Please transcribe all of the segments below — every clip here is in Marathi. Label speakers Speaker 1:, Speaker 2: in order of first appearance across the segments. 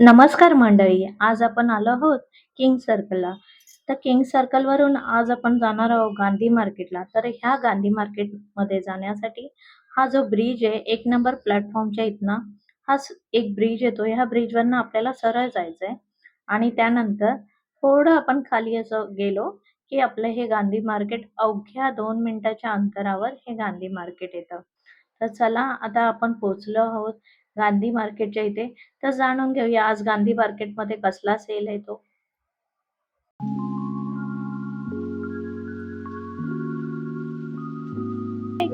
Speaker 1: नमस्कार मंडळी आज आपण आलो आहोत किंग सर्कलला तर किंग सर्कल वरून आज आपण जाणार आहोत गांधी मार्केटला तर ह्या गांधी मार्केटमध्ये जाण्यासाठी हा जो ब्रिज आहे एक नंबर प्लॅटफॉर्मच्या इथनं हा एक ब्रिज येतो. ह्या ब्रिज वरनं आपल्याला सरळ जायचंय. आणि त्यानंतर थोडं आपण खाली असं गेलो की आपलं हे गांधी मार्केट अवघ्या दोन मिनिटाच्या अंतरावर हे गांधी मार्केट येतं. तर चला आता आपण पोहोचलो आहोत गांधी मार्केटच्या इथे. तर जाणून घेऊया आज गांधी मार्केटमध्ये कसला सेल आहे तो.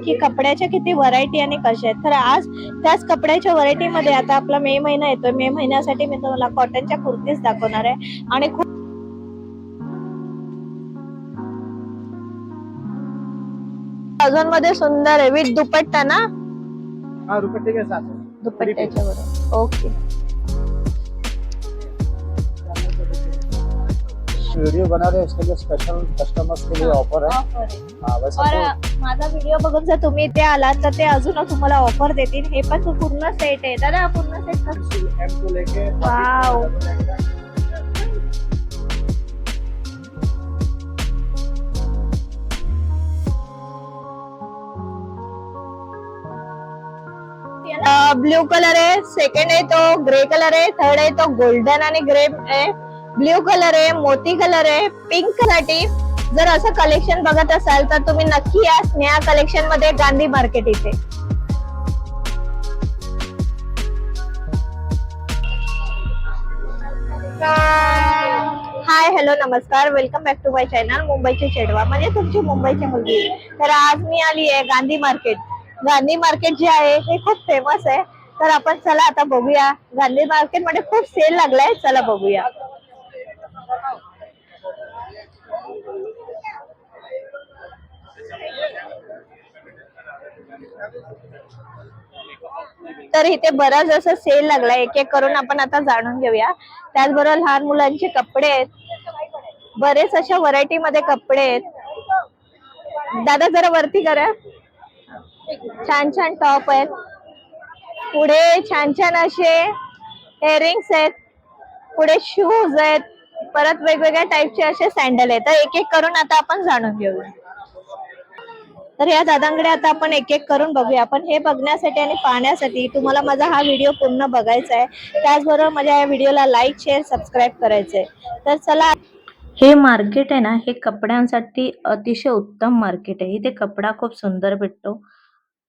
Speaker 2: की कपड्याच्या किती व्हरायटी आणि कशा आहेत. तर आज त्याच कपड्याच्या व्हरायटी मध्ये आता आपला मे महिना येतोय. मे महिन्यासाठी मी तुम्हाला कॉटनच्या कुर्तीज दाखवणार आहे. आणि खूप अजून मध्ये सुंदर आहे. विथ दुपट्टा ना?
Speaker 3: हाँ दुपट्टे।
Speaker 2: दुपट्ट्याच्या बरोबर. ओके
Speaker 3: वीडियो बना रहे इसके लिए स्पेशल कस्टमर्स के लिए ऑफर है हाँ वैसे
Speaker 2: और माझा व्हिडिओ बघून जर तुम्ही इथे आलात तर ते अजून तुम्हाला ऑफर देतील. हे पण पूर्ण सेट आहे. दादा पूर्ण सेट
Speaker 3: एम लेके
Speaker 2: वाव। ब्ल्यू कलर आहे. सेकंड आहे तो ग्रे कलर आहे. थर्ड आहे तो गोल्डन आणि ग्रे आहे. ब्ल्यू कलर आहे मोती कलर आहे. पिंकसाठी जर असं कलेक्शन बघत असाल तर तुम्ही नक्की या स्नेहा कलेक्शनमध्ये गांधी मार्केट इथे. हाय हॅलो नमस्कार. Welcome back to my channel मुंबईची चेडवा. म्हणजे तुमची मुंबईची मुलगी. तर आज मी आली आहे गांधी मार्केट गांधी मार्केट जे आहे हे खूप फेमस आहे. तर आपण चला आता बघूया. गांधी मार्केटमध्ये खूप सेल लागलाय. चला बघूया. तर इथे बराच असं सेल लागलाय. एक एक करून आपण आता जाणून घेऊया. त्याचबरोबर लहान मुलांचे कपडे आहेत. बरेच अशा व्हरायटी मध्ये कपडे आहेत. दादा जरा वरती करा. छान छान टॉप आहेत. पुढे छान छान असे इयरिंग्स आहेत. पुढे शूज आहेत. परत वेगवेगळ्या टाईपचे असे सँडल आहेत. तर एक एक करून आता आपण जाणून घेऊया. तर या दादांकडे आता आपण एक एक करून बघूया. आपण हे बघण्यासाठी आणि पाहण्यासाठी तुम्हाला माझा हा व्हिडिओ पूर्ण बघायचा आहे. त्याचबरोबर माझ्या या व्हिडिओला लाईक शेअर सबस्क्राईब करायचंय. तर चला
Speaker 1: हे मार्केट आहे ना हे कपड्यांसाठी अतिशय उत्तम मार्केट आहे. इथे कपडा खूप सुंदर भेटतो.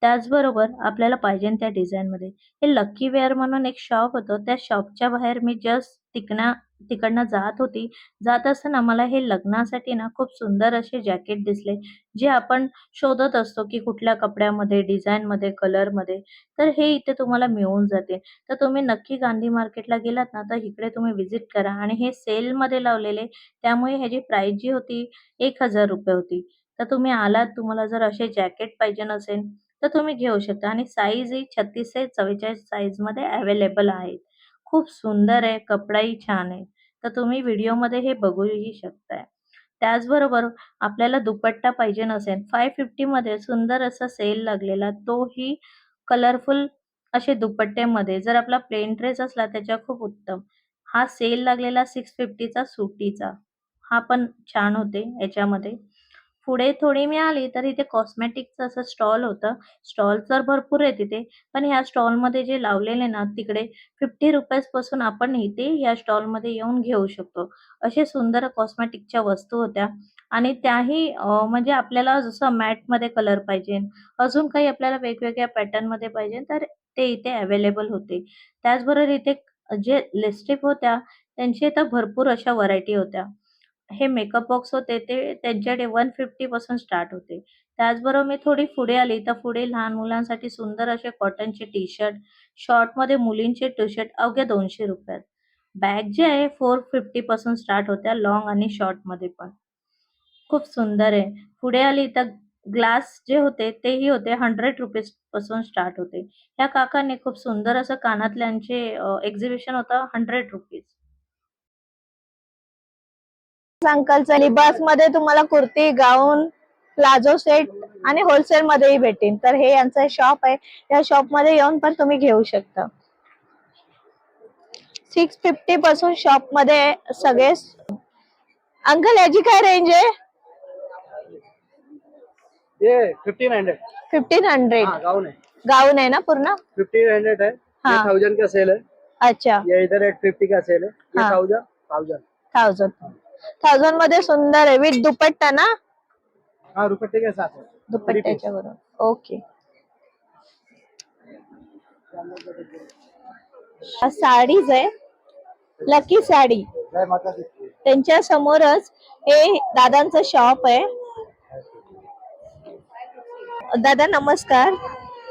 Speaker 1: त्याचबरोबर आपल्याला पाहिजे त्या डिझाईन मध्ये. हे लक्की वेअर म्हणून एक शॉप होतं. त्या शॉपच्या बाहेर मी जस्ट तिकना तिकडनं जात होती. जात असताना मला हे लग्नासाठी ना खूप सुंदर असे जॅकेट दिसले जे आपण शोधत असतो की कुठल्या कपड्यामध्ये डिझाईन मध्ये कलरमध्ये. तर हे इथे तुम्हाला मिळून जाते. तर तुम्ही नक्की गांधी मार्केटला गेलात ना तर इकडे तुम्ही व्हिजिट करा. आणि हे सेल मध्ये लावलेले त्यामुळे ह्याची प्राइस जी होती एक हजार रुपये होती. तर तुम्ही आलात तुम्हाला जर असे जॅकेट पाहिजे नसेल तर तुम्ही घेऊ शकता. आणि साईज ही छत्तीस ते चव्वेचाळीस साईजमध्ये अवेलेबल आहेत. खूप सुंदर आहे कपडाही छान आहे. तर तुम्ही व्हिडिओमध्ये हे बघूही शकताय. त्याचबरोबर आपल्याला दुपट्टा पाहिजे नसेल फाय फिफ्टी मध्ये सुंदर असा सेल लागलेला तोही कलरफुल असे दुपट्ट्यामध्ये जर आपला प्लेन ड्रेस असला त्याच्या खूप उत्तम. हा सेल लागलेला सिक्स फिफ्टीचा सुटीचा हा पण छान होते याच्यामध्ये. पुढे थोडी मी आली तर इथे कॉस्मेटिकचं असं स्टॉल होतं. स्टॉल तर भरपूर आहे तिथे. पण ह्या स्टॉलमध्ये जे लावलेले ना तिकडे फिफ्टी रुपीजपासून आपण इथे या स्टॉलमध्ये येऊन घेऊ शकतो. असे सुंदर कॉस्मेटिकच्या वस्तू होत्या. आणि त्याही म्हणजे आपल्याला जसं मॅटमध्ये कलर पाहिजे अजून काही आपल्याला वेगवेगळ्या पॅटर्नमध्ये पाहिजे तर ते इथे अवेलेबल होते. त्याचबरोबर इथे जे लिपस्टिक होत्या त्यांची इथं भरपूर अशा व्हरायटी होत्या. हे मेकअप बॉक्स होते ते त्यांच्याकडे वन फिफ्टी पासून स्टार्ट होते. त्याचबरोबर मी थोडी पुढे आली तर पुढे लहान मुलांसाठी सुंदर असे कॉटनचे टी शर्ट शॉर्टमध्ये मुलींचे टी शर्ट अवघ्या दोनशे रुपयात. बॅग जे आहे फोर फिफ्टी पासून स्टार्ट होत्या लॉंग आणि शॉर्टमध्ये पण. खूप सुंदर आहे. पुढे आली तर ग्लास जे होते तेही होते हंड्रेड रुपीजपासून स्टार्ट होते. ह्या काकांनी खूप सुंदर असं कानातल्यांचे एक्झिबिशन होतं हंड्रेड रुपीज
Speaker 2: अंकलचं लिबासमध्ये तुम्हाला कुर्ती गाऊन प्लाझो सेट आणि होलसेल मध्येही भेटेल तर हे यांचं शॉप आहे. या शॉपमध्ये येऊन पण तुम्ही घेऊ शकता. सिक्स फिफ्टी पासून शॉपमध्ये सगळे अंकल याची काय रेंज आहे?
Speaker 3: ये फिफ्टीन हंड्रेड
Speaker 2: फिफ्टीन हंड्रेड
Speaker 3: हाँ गाउन है
Speaker 2: गाऊन आहे ना पूर्ण?
Speaker 3: फिफ्टीन हंड्रेड है. ये
Speaker 2: हाँ।
Speaker 3: थाउजेंड का सेल है
Speaker 2: अच्छा.
Speaker 3: ये इधर एट फिफ्टी का सेल है ये
Speaker 2: हाँ।
Speaker 3: थाउजेंड थाउजेंड
Speaker 2: थाउजंड थाउजंडमध्ये सुंदर आहे. विथ दुपट्टा ना?
Speaker 3: हाँ रुपये के साथ है
Speaker 2: दुपट्ट्याच्या बरोबर. ओके. साडीज आहे. लकी साडी.
Speaker 3: जय माता दी.
Speaker 2: त्यांच्या समोरच हे दादांचं शॉप आहे. दादा नमस्कार.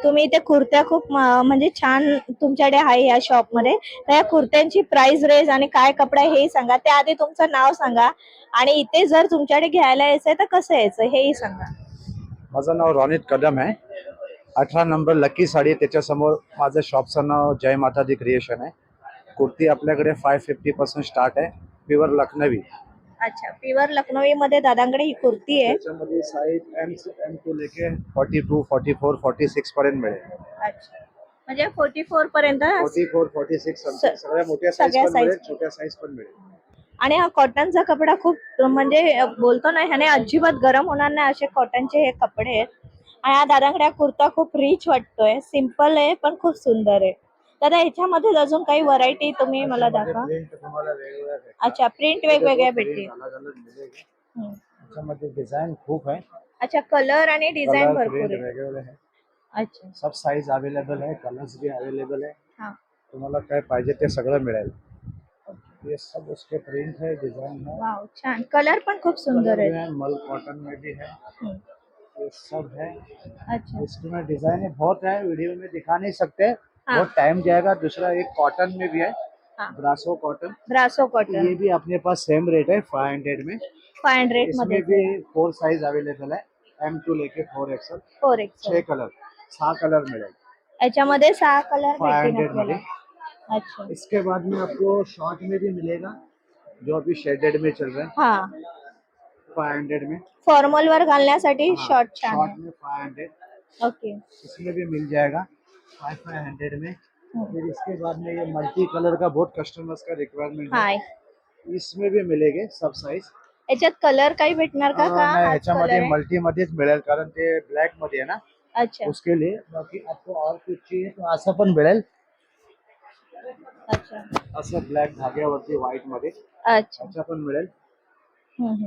Speaker 2: तुम्ही इथे कुर्त्या खूप म्हणजे छान तुमच्याकडे आहे या शॉपमध्ये तर या कुर्त्यांची प्राइस रेंज आणि काय कपडा आहे हेही सांगा. त्याआधी तुमचं नाव सांगा. आणि इथे जर तुमच्याकडे घ्यायला यायचंय तर कसं यायचं हेही सांगा.
Speaker 3: माझं नाव रॉनित कदम आहे. अठरा नंबर लकी साडी त्याच्यासमोर माझं शॉपचं नाव जय माता दी क्रिएशन आहे. कुर्ती आपल्याकडे फाय फिफ्टी पासून स्टार्ट आहे. प्युअर लखनवी.
Speaker 2: अच्छा प्युअर लखनवी मध्ये दादांकडे ही कुर्ती आहे.
Speaker 3: त्याच्यामध्ये साईज एम एम टू लेके forty two forty four forty six पर्यंत मिळेल.
Speaker 2: अच्छा. म्हणजे फोर्टी फोर पर्यंत
Speaker 3: फोर्टी फोर फॉर्टी सिक्स
Speaker 2: स-
Speaker 3: सगळ्या मोठ्या साईज
Speaker 2: सगळ्या
Speaker 3: पण मिळेल. छोट्या साईज पण मिळेल.
Speaker 2: आणि हा कॉटनचा कपडा खूप म्हणजे बोलतो ना ह्याने अजिबात गरम होणार नाही असे कॉटनचे हे कपडे आहेत. आणि हा दादांकडे हा कुर्ता खूप रिच वाटतोय. सिंपल आहे पण खूप सुंदर आहे. दादा ह्याच्यामध्ये अजून काही व्हरायटी तुम्ही मला दाखवा. अच्छा प्रिंट वेगवेगळ्या भेटतील.
Speaker 3: डिझाईन खूप आहे.
Speaker 2: अच्छा कलर आणि डिझाईन भरपूर आहे. अच्छा.
Speaker 3: सब साईज अवेलेबल आहे कलर्स भी अवेलेबल आहे.
Speaker 2: हा.
Speaker 3: तुम्हाला काय पाहिजे ते सगळं मिळेल. ये सब उसके प्रिंट है डिजाइन है
Speaker 2: वाव छान. कलर पण खूप सुंदर आहे.
Speaker 3: है मल कॉटन में भी है. ये सब है
Speaker 2: अच्छा.
Speaker 3: इसमें डिजाइन है बहुत है वीडियो में दिखा नहीं सकते.
Speaker 2: हाँ।
Speaker 3: बहुत टाइम जाएगा दूसरा एक कॉटन में भी है
Speaker 2: हाँ।
Speaker 3: ब्रासो कॉटन
Speaker 2: ब्रासो कॉटन ये
Speaker 3: भी अपने पास सेम रेट है फाइव हंड्रेड में।
Speaker 2: फाइव हंड्रेड
Speaker 3: इसमें भी फोर साइज़ अवेलेबल है एम टू लेके फोर एक्सल
Speaker 2: फोर एक्स
Speaker 3: छह कलर सहा कलर मिलेगा
Speaker 2: याच्यामध्ये सहा कलर
Speaker 3: फाइव हंड्रेड
Speaker 2: आपल्याला
Speaker 3: में
Speaker 2: अच्छा।
Speaker 3: इसके बाद में आपको शॉर्ट में भी मिलेगा जो अभी शेडेड में चल रहा है।
Speaker 2: हा।
Speaker 3: फाइव हंड्रेड में।
Speaker 2: फॉर्मल वर घालण्यासाठी शॉर्ट
Speaker 3: शॉर्ट में फाइव हंड्रेड
Speaker 2: ओके
Speaker 3: इसमें भी मिल जाएगा। फाइव फाइव हंड्रेड में।
Speaker 2: हम्म.
Speaker 3: फिर इसके बाद में ये मल्टी कलर का बहुत कस्टमर्स का रिक्वायरमेंट है। इसमें भी मिलेगे सब साइज़
Speaker 2: याच्यात कलर काही भेटणार का का हाच
Speaker 3: ह्याच्यामध्ये
Speaker 2: color आहे?
Speaker 3: मल्टी मध्येच मिळेल कारण ते ब्लॅक मध्ये आहे ना।
Speaker 2: अच्छा।
Speaker 3: उसके लिए बाकी आपको और कुछ चाहिए तो असं पण मिळेल
Speaker 2: अच्छा।
Speaker 3: असं ब्लॅक धाग्यावरती व्हाईट मध्ये।
Speaker 2: अच्छा।
Speaker 3: असं पण मिळेल
Speaker 2: हम्म,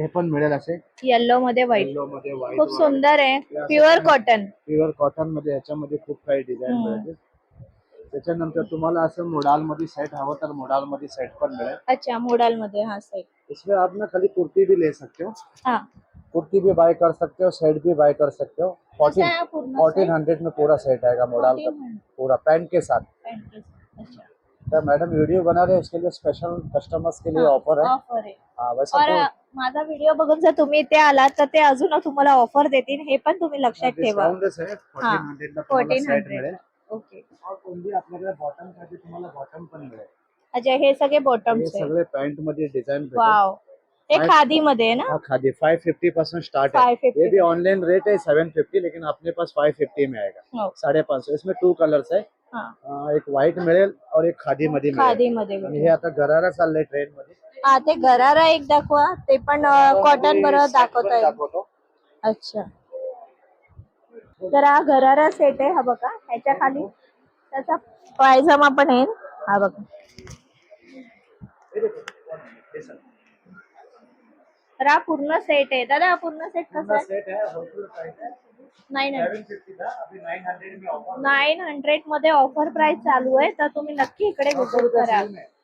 Speaker 3: हे पण मिळेल असे.
Speaker 2: येल्लो मध्ये व्हाईट
Speaker 3: येलो मध्ये
Speaker 2: खूप
Speaker 3: व्हाईट
Speaker 2: सुंदर आहे. प्युअर कॉटन
Speaker 3: प्युअर कॉटन मध्ये ह्याच्यामध्ये खूप काही डिझाईन
Speaker 2: हम्म.
Speaker 3: मिळते. त्याच्यानंतर तुम्हाला असं मोडाल मध्ये सेट हवं तर मोडाल मध्ये सेट पण मिळेल.
Speaker 2: अच्छा मोडाल मध्ये हा साईड
Speaker 3: इसमें आप ना खाली कुर्ती भी ले सकते हो.
Speaker 2: हा.
Speaker 3: कुर्ती भी बाय कर सकते हो सेट भी बाय कर सकते हो. फोर्टीन
Speaker 2: है पूर्ण
Speaker 3: फोर्टीन? हंड्रेड में पूरा सेट आएगा मोडाल का.
Speaker 2: 1400
Speaker 3: पूरा पैंट के साथ.
Speaker 2: साथ. अच्छा.
Speaker 3: तो मैडम वीडियो बना रहे हैं इसके लिए स्पेशल कस्टमर्स के लिए ऑफ़र है।
Speaker 2: ऑफ़र आहे
Speaker 3: हाँ वैसा
Speaker 2: और
Speaker 3: तो
Speaker 2: माझा व्हिडिओ बघून जर तुम्ही इथे आलात तर ते अजून तुम्हाला ऑफ़र देतील हे पण तुम्ही लक्षात ठेवा.
Speaker 3: हाँ, फोर्टीन हंड्रेड में तुम्हाला
Speaker 2: 1400
Speaker 3: सेट मिळेल.
Speaker 2: ओके
Speaker 3: और आपल्याकडे बॉटम साठी तुम्हाला बॉटम पण मिळेल.
Speaker 2: अच्छा हे सगळे आहे
Speaker 3: सगळे पॅन्ट मध्ये डिझाईन
Speaker 2: वाव हे खादी मध्ये ना?
Speaker 3: Khadi. Five fifty percent start है
Speaker 2: 550
Speaker 3: ये भी ऑनलाइन रेट है सेवन फिफ्टी लेकिन अपने पास फाइव फिफ्टी में आएगा साढ़े पाँच सौ इसमें टू कलर्स है
Speaker 2: हा.
Speaker 3: अं, एक व्हाईट मिळेल और एक खादी मध्ये
Speaker 2: खादी मध्ये
Speaker 3: हे आता गरारा चाललंय ट्रेन मध्ये.
Speaker 2: हा ते गरारा एक दाखवा. ते पण कॉटन बरोबर
Speaker 3: set पण
Speaker 2: दाखवता. येईल अच्छा. तर हा गरारा सेट आहे हा बघा. ह्याच्या खाली त्याचा पायजमा पण आहे. हा बघा.
Speaker 3: हे हे.
Speaker 2: तर हा पूर्ण सेट आहे. दादा हा पूर्ण सेट कसा
Speaker 3: है है ऑफर
Speaker 2: नाईन हंड्रेडमध्ये ऑफर प्राइस चालू आहे. तर तुम्ही नक्की इकडे विजिट करा.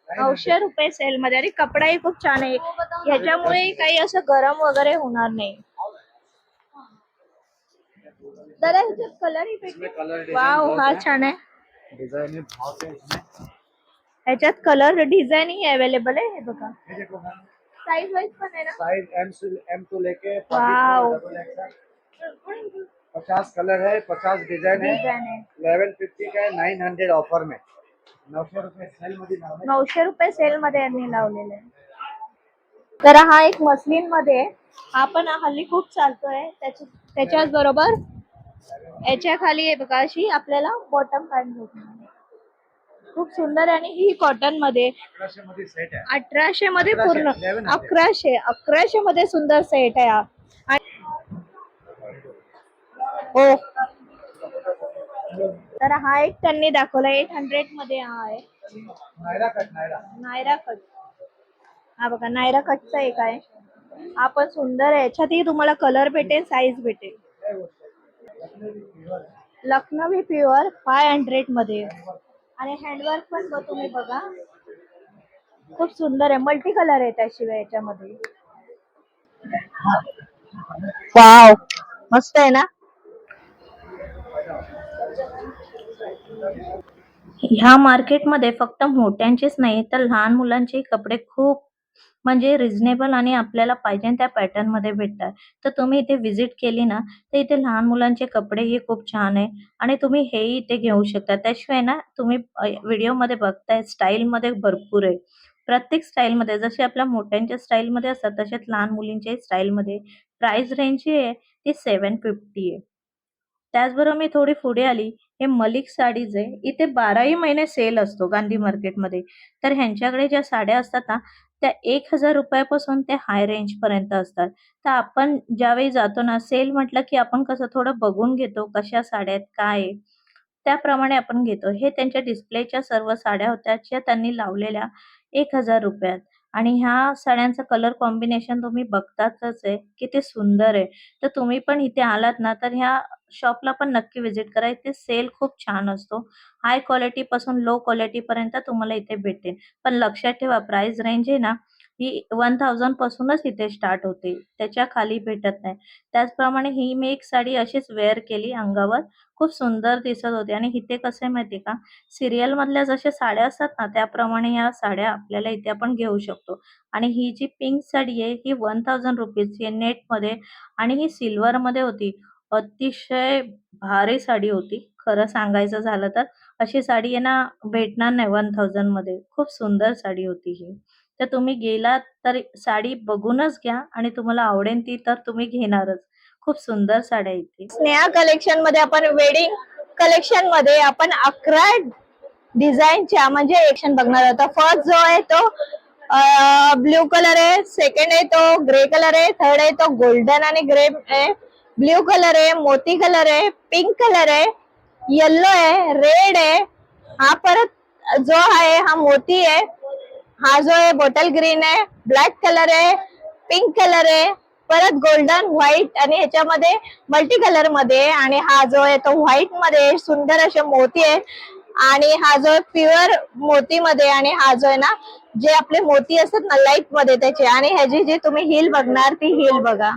Speaker 2: नऊशे रुपये सेल मध्ये. आणि कपडाही खूप छान आहे. ह्याच्यामुळे काही असं गरम वगैरे होणार नाही. दादा ह्याच्यात कलर वाव हा छान आहे.
Speaker 3: है है
Speaker 2: ह्याच्यात कलर डिझाईन ही अवेलेबल आहे हे बघा. साईज वाईज पण आहे ना?
Speaker 3: साइज़ एम से एम टू लेके
Speaker 2: वाव।
Speaker 3: पचास कलर है. पचास डिज़ाइन है इलेवन फिफ्टी का है नाइन हंड्रेड ऑफ़र में. नऊशे रुपये सेल मध्ये
Speaker 2: यांनी लावलेले आहे. तर हा एक मस्लिनमध्ये. हा पण हल्ली खूप चालतोय त्याच्या त्याच्याच बरोबर याच्या खाली बघा अशी आपल्याला बॉटम पॅन्ट भेटणार. खूप सुंदर आणि ही
Speaker 3: कॉटनमध्ये
Speaker 2: अठराशे मध्ये पूर्ण
Speaker 3: अकराशे, 1100.
Speaker 2: अकराशे मध्ये सुंदर सेट आहे हा हो तर हा एक त्यांनी दाखवला एट हंड्रेडमध्ये हा आहे.
Speaker 3: नायरा कट नायरा.
Speaker 2: नायरा कट. हा बघा नायरा कटचा एक आहे. हा पण सुंदर आहे. याच्यातही तुम्हाला कलर भेटेल साईज भेटेल. लखनवी प्युअर फाय हंड्रेडमध्ये. आणि हँडवर्क पण तुम्ही बघा. खूप सुंदर आहे. मल्टी कलर आहे त्याशिवाय याच्यामध्ये. वाव मस्त आहे ना?
Speaker 1: ह्या मार्केटमध्ये फक्त मोठ्यांचेच नाही तर लहान मुलांचे कपडे खूप म्हणजे रिझनेबल आणि आपल्याला पाहिजे त्या पॅटर्नमध्ये भेटतात. तर तुम्ही इथे व्हिजिट केली ना तर इथे लहान मुलांचे कपडेही खूप छान आहे आणि तुम्ही हेही इथे घेऊ शकता. त्याशिवाय ना तुम्ही व्हिडिओमध्ये बघताय स्टाईल मध्ये भरपूर आहे. प्रत्येक स्टाईल मध्ये जसे आपल्या मोठ्यांच्या स्टाईल मध्ये असतात तसेच लहान मुलींच्या स्टाईल मध्ये. प्राइस रेंज जी आहे ती सेवन फिफ्टी आहे. त्याचबरोबर मी थोडी पुढे आली. हे मलिक साडीज आहे. इथे बाराही महिने सेल असतो गांधी मार्केटमध्ये तर ह्यांच्याकडे ज्या साड्या असतात ना त्या एक हजार रुपयापासून ते हाय रेंज पर्यंत असतात. तर आपण ज्यावेळी जातो ना सेल म्हटलं की आपण कसं थोडं बघून घेतो कशा साड्या आहेत काय आहे. त्याप्रमाणे आपण घेतो. हे त्यांच्या डिस्प्लेच्या सर्व साड्या होत्या ज्या त्यांनी लावलेल्या एक हजार रुपयात. आणि ह्या साड्यांचं कलर कॉम्बिनेशन तुम्ही बघतातच आहे. किती सुंदर आहे. तर तुम्ही पण इथे आलात ना तर ह्या शॉपला पण नक्की व्हिजिट करा. इथे सेल खूप छान असतो. हाय क्वालिटी पासून लो क्वालिटी पर्यंत तुम्हाला इथे भेटेल. पण लक्षात ठेवा प्राइस रेंज आहे ना ही वन थाउजंड पासूनच इथे स्टार्ट होते. त्याच्याखाली भेटत नाही. त्याचप्रमाणे ही मी एक साडी अशीच वेअर केली अंगावर. खूप सुंदर दिसत होती. आणि इथे कसं आहे माहिती का? सिरियल मधल्या जशा साड्या असतात ना त्याप्रमाणे या साड्या आपल्याला इथे आपण घेऊ शकतो. आणि ही जी पिंक साडी आहे ही वन थाउजंड रुपीजची आहे नेटमध्ये. आणि ही सिल्वर मध्ये होती. अतिशय भारी साडी होती. खरं सांगायचं झालं तर. अशी साडी आहे ना भेटणार नाही वन थाउजंडमध्ये. खूप सुंदर साडी होती ही. तर तुम्ही गेलात तर साडी बघूनच घ्या आणि तुम्हाला आवडेल ती तर तुम्ही घेणारच. खूप सुंदर साड्या इथे
Speaker 2: स्नेहा कलेक्शनमध्ये आपण वेडिंग कलेक्शनमध्ये आपण अकरा डिझाईनच्या म्हणजे एक्शन बघणार आहोत. फर्स्ट जो आहे तो ब्ल्यू कलर आहे. सेकंड आहे तो ग्रे कलर आहे. थर्ड आहे तो गोल्डन आणि ग्रे आहे. ब्ल्यू कलर आहे मोती कलर आहे पिंक कलर आहे येल्लो आहे रेड आहे. हा परत जो आहे हा मोती आहे. हा जो आहे बॉटल ग्रीन आहे ब्लॅक कलर आहे पिंक कलर आहे परत गोल्डन व्हाईट आणि ह्याच्यामध्ये मल्टी कलरमध्ये आणि हा जो आहे तो व्हाईटमध्ये सुंदर असे मोती आहे आणि हा जो प्युअर मोती मध्ये आणि हा जो आहे ना जे आपले मोती असतात ना लाइटमध्ये त्याचे. आणि ह्याची जी तुम्ही हिल बघणार ती हिल बघा.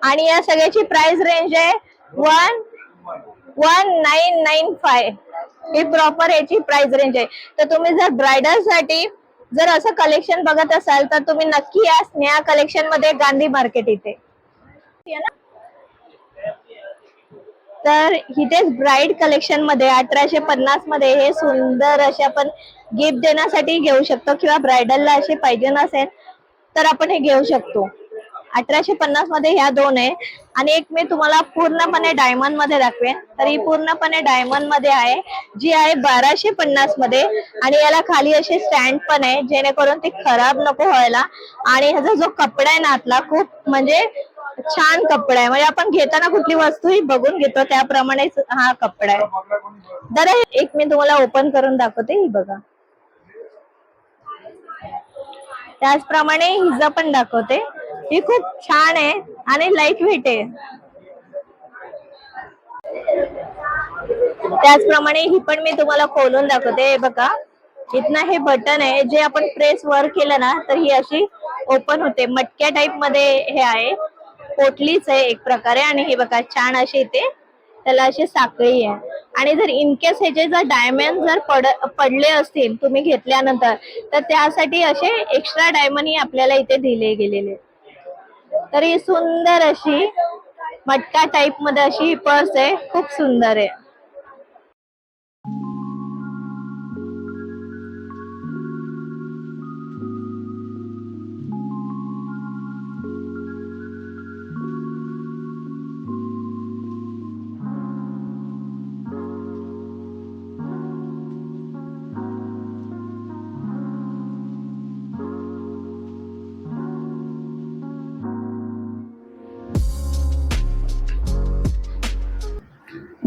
Speaker 2: आणि या सगळ्याची प्राइस रेंज आहे one one nine nine five ही प्रॉपर याची प्राइस रेंज आहे. तर तुम्ही जर ब्रायडलसाठी जर असं कलेक्शन बघत असाल तर तुम्ही नक्की या स्नेहा कलेक्शनमध्ये गांधी मार्केट इथे. तर इथेच ब्राईड कलेक्शनमध्ये अठराशे पन्नासमध्ये हे सुंदर असे आपण गिफ्ट देण्यासाठी घेऊ शकतो किंवा ब्रायडलला असे पाहिजे नसेल तर आपण हे घेऊ शकतो. अठराशे पन्नासमध्ये ह्या दोन आहे. आणि एक मी तुम्हाला पूर्णपणे डायमंडमध्ये दाखवेन. तर ही पूर्णपणे डायमंडमध्ये आहे जी आहे बाराशे पन्नासमध्ये. आणि याला खाली असे स्टँड पण आहे जेणेकरून ती खराब नको व्हायला. आणि ह्याचा जो कपडा आहे ना आतला खूप म्हणजे छान कपडा आहे. म्हणजे आपण घेताना कुठली वस्तू ही बघून घेतो त्याप्रमाणेच हा कपडा आहे. दादा एक मी तुम्हाला ओपन करून दाखवते ही बघा. त्याचप्रमाणे हिजा पण दाखवते. ही खूप छान आहे आणि लाइट वेट आहे. त्याचप्रमाणे ही पण मी तुम्हाला खोलून दाखवते. बघा इथनं हे बटन आहे. जे आपण प्रेस वर केलं ना तर ही अशी ओपन होते. मटक्या टाइपमध्ये हे आहे. पोटलीच आहे एक प्रकारे आणि हे बघा छान अशी इथे त्याला अशी साखळी आहे. आणि जर इनकेस ह्याचे जर डायमंड जर पड पडले असतील तुम्ही घेतल्यानंतर तर त्यासाठी असे एक्स्ट्रा डायमंड ही आपल्याला इथे दिले गेलेले तरी सुंदर अशी मटका टाइपमध्ये अशी ही पर्स आहे. खूप सुंदर आहे.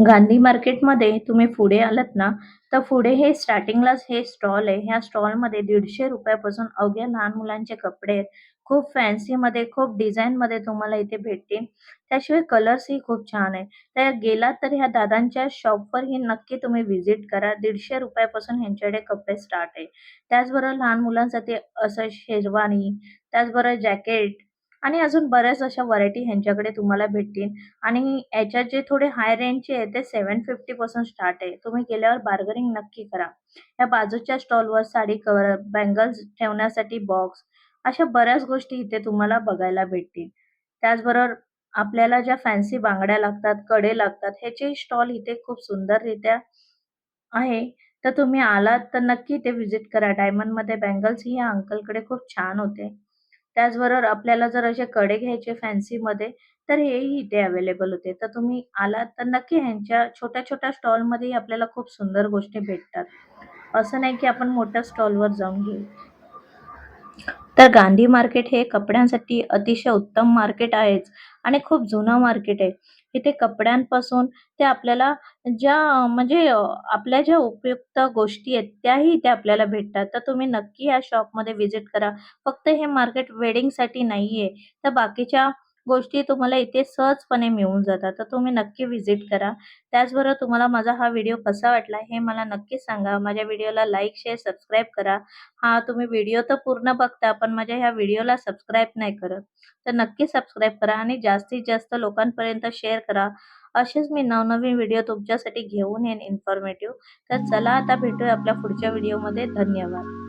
Speaker 1: गांधी मार्केटमध्ये तुम्ही पुढे आलात ना तर पुढे हे स्टार्टिंगलाच हे स्टॉल आहे. ह्या स्टॉलमध्ये दीडशे रुपयापासून अवघ्या लहान मुलांचे कपडे आहेत. खूप फॅन्सी मध्ये खूप डिझाईन मध्ये तुम्हाला इथे भेटतील. त्याशिवाय कलर्स ही खूप छान आहे तर गेलात तर ह्या दादांच्या शॉपवर ही नक्की तुम्ही व्हिजिट करा. दीडशे रुपयापासून ह्यांच्याकडे कपडे स्टार्ट आहे त्याचबरोबर लहान मुलांसाठी असं शेरवानी त्याचबरोबर जॅकेट आणि अजून बऱ्याच अशा व्हरायटी ह्यांच्याकडे तुम्हाला भेटतील. आणि याच्यात जे थोडे हाय रेंजचे आहे ते सेवन फिफ्टी पासून स्टार्ट आहे. तुम्ही गेल्यावर बार्गनिंग नक्की करा. या बाजूच्या स्टॉलवर साडी कवर बँगल्स ठेवण्यासाठी बॉक्स अशा बऱ्याच गोष्टी इथे तुम्हाला बघायला भेटतील. त्याचबरोबर आपल्याला ज्या फॅन्सी बांगड्या लागतात कडे लागतात ह्याचे स्टॉल इथे खूप सुंदररित्या आहे. तर तुम्ही आलात तर नक्की इथे व्हिजिट करा. डायमंडमध्ये बँगल्स ही या अंकलकडे खूप छान होते. त्याचबरोबर आपल्याला जर असे कडे घ्यायचे फॅन्सी मध्ये तर हेही इथे अवेलेबल होते. तर तुम्ही आलात तर नक्की ह्यांच्या छोट्या छोट्या स्टॉलमध्ये आपल्याला खूप सुंदर गोष्टी भेटतात. असं नाही की आपण मोठ्या स्टॉलवर जाऊन घेऊ. तर गांधी मार्केट हे कपड्यांसाठी अतिशय उत्तम मार्केट आहेच आणि खूप जुनं मार्केट आहे. इथे कपड्यांपासून ते आपल्याला ज्या म्हणजे आपल्या ज्या उपयुक्त गोष्टी आहेत त्याही इथे आपल्याला भेटतात. तर तुम्ही नक्की या शॉपमध्ये व्हिजिट करा. फक्त हे मार्केट वेडिंगसाठी नाहीये. तर बाकीच्या गोष्टी तुम्हाला इथे सहजपणे मिळून जातात. तर तुम्ही नक्की व्हिजिट करा. त्याचबरोबर तुम्हाला माझा हा व्हिडिओ कसा वाटला हे मला नक्की सांगा. माझ्या व्हिडिओला लाईक शेअर सबस्क्राईब करा. हा तुम्ही व्हिडिओ तर पूर्ण बघता पण माझ्या ह्या व्हिडिओला सबस्क्राईब नाही करत. तर नक्की सबस्क्राईब करा आणि जास्तीत जास्त लोकांपर्यंत शेअर करा. असेच मी नवनवीन व्हिडिओ तुमच्यासाठी घेऊन येईन इन्फॉर्मेटिव्ह तर चला आता भेटूया आपल्या पुढच्या व्हिडिओमध्ये धन्यवाद.